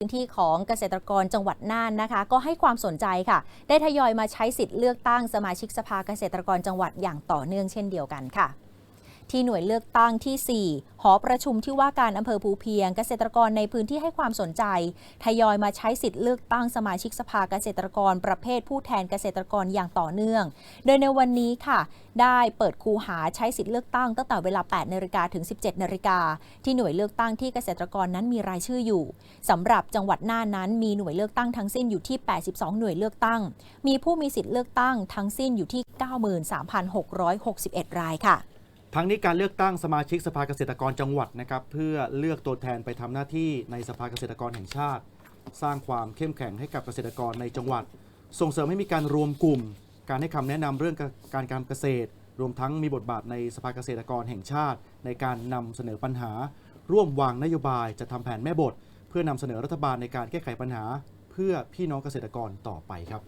พื้นที่ของเกษตรกรจังหวัดน่านนะคะ ก็ให้ความสนใจค่ะ ได้ทยอยมาใช้สิทธิ์เลือกตั้งสมาชิกสภาเกษตรกรจังหวัดอย่างต่อเนื่องเช่นเดียวกันค่ะ ที่หน่วยเลือกตั้งที่ 4 หอประชุมที่ว่าการอำเภอภูเพียง เกษตรกรในพื้นที่ให้ความสนใจ ทยอยมาใช้สิทธิ์เลือกตั้งสมาชิกสภาเกษตรกรประเภทผู้แทนเกษตรกรอย่างต่อเนื่อง โดยในวันนี้ค่ะ ได้เปิดคูหาใช้สิทธิ์เลือกตั้งตั้งแต่เวลา 8นาฬิกาถึง 17นาฬิกาที่หน่วยเลือกตั้งที่เกษตรกรนั้นมีรายชื่ออยู่สำหรับจังหวัดน่านนั้นมีหน่วยเลือกตั้งทั้งสิ้นอยู่ที่ 82 หน่วยเลือกตั้ง มีผู้มีสิทธิ์เลือกตั้งทั้งสิ้นอยู่ที่ 93,661 รายค่ะ ทั้งนี้การเลือกตั้งสมาชิกสภาเกษตรกรจังหวัดนะครับเพื่อเลือกตัวแทนไปทำหน้าที่ในสภาเกษตรกรแห่งชาติ สร้างความเข้มแข็งให้กับเกษตรกรในจังหวัด ส่งเสริมให้มีการรวมกลุ่ม การให้คำแนะนำเรื่องการการเกษตร รวมทั้งมีบทบาทในสภาเกษตรกรแห่งชาติ ในการนำเสนอปัญหา ร่วมวางนโยบายจะทำแผนแม่บท เพื่อนำเสนอรัฐบาลในการแก้ไขปัญหา เพื่อพี่น้องเกษตรกรต่อไปครับ